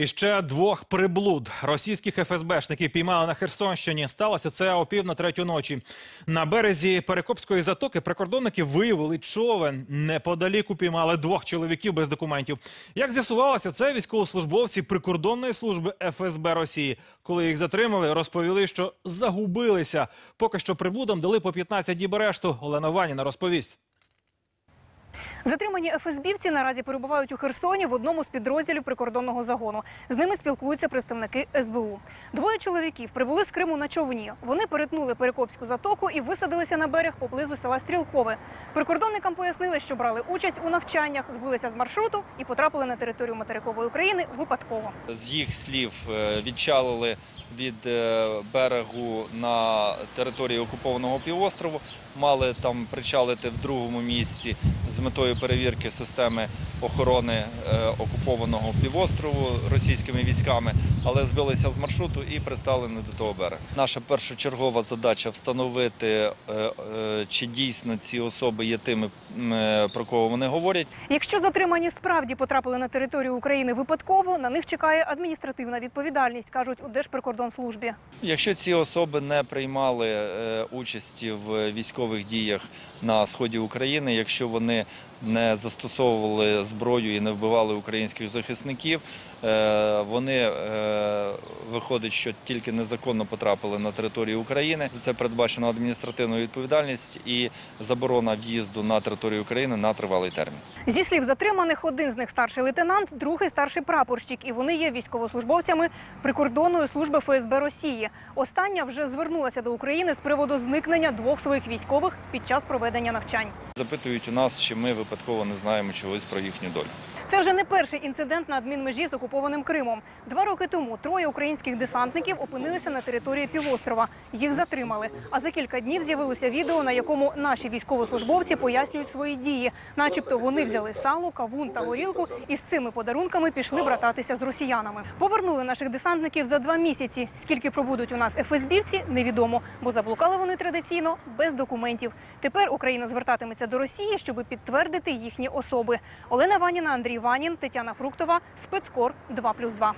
І ще двох приблуд російських ФСБшників піймали на Херсонщині. Сталося це о пів на третю ночі. На березі Перекопської затоки прикордонники виявили човен. Неподалік упіймали двох чоловіків без документів. Як з'ясувалося, це військовослужбовці прикордонної служби ФСБ Росії. Коли їх затримали, розповіли, що загубилися. Поки що приблудам дали по 15 діб арешту. Олена Ваніна розповість. Затримані ФСБівці наразі перебувають у Херсоні в одному з підрозділів прикордонного загону. З ними спілкуються представники СБУ. Двоє чоловіків прибули з Криму на човні. Вони перетнули Перекопську затоку і висадилися на берег поблизу села Стрілкове. Прикордонникам пояснили, що брали участь у навчаннях, збилися з маршруту і потрапили на територію материкової України випадково. З їх слів е, відчалили від е, берегу на території окупованого півострову, мали там причалити в другому місці з метою перевірки системи охорони е, окупованого півострову російськими військами, але збилися з маршруту і пристали не до того берега. Наша першочергова задача встановити, е, е, чи дійсно ці особи є тими, про кого вони говорять. Якщо затримані справді потрапили на територію України випадково, на них чекає адміністративна відповідальність, кажуть у Держприкордонслужбі. Якщо ці особи не приймали участі в військових діях на сході України, якщо вони не застосовували зброю і не вбивали українських захисників, е, вони е, виходить, що тільки незаконно потрапили на територію України. За це передбачено адміністративну відповідальність і заборона в'їзду на територію України на тривалий термін. Зі слів затриманих, один з них старший лейтенант, другий старший прапорщик, і вони є військовослужбовцями прикордонної служби ФСБ Росії. Остання вже звернулася до України з приводу зникнення двох своїх військових під час проведення навчань. Запитують у нас, чи ми випадково не знаємо чогось про їхню долю. Це вже не перший інцидент на адмінмежі з окупованим Кримом. Два роки тому троє українських десантників опинилися на території півострова. Їх затримали. А за кілька днів з'явилося відео, на якому наші військовослужбовці пояснюють свої дії, начебто вони взяли сало, кавун та горілку і з цими подарунками пішли брататися з росіянами. Повернули наших десантників за два місяці. Скільки пробудуть у нас ФСБівці, невідомо, бо заблукали вони традиційно без документів. Тепер Україна звертатиметься до Росії, щоб підтвердити їхні особи. Олена Ваніна, Андрій Ванін, Тетяна Фруктова, спецкор 2+,2.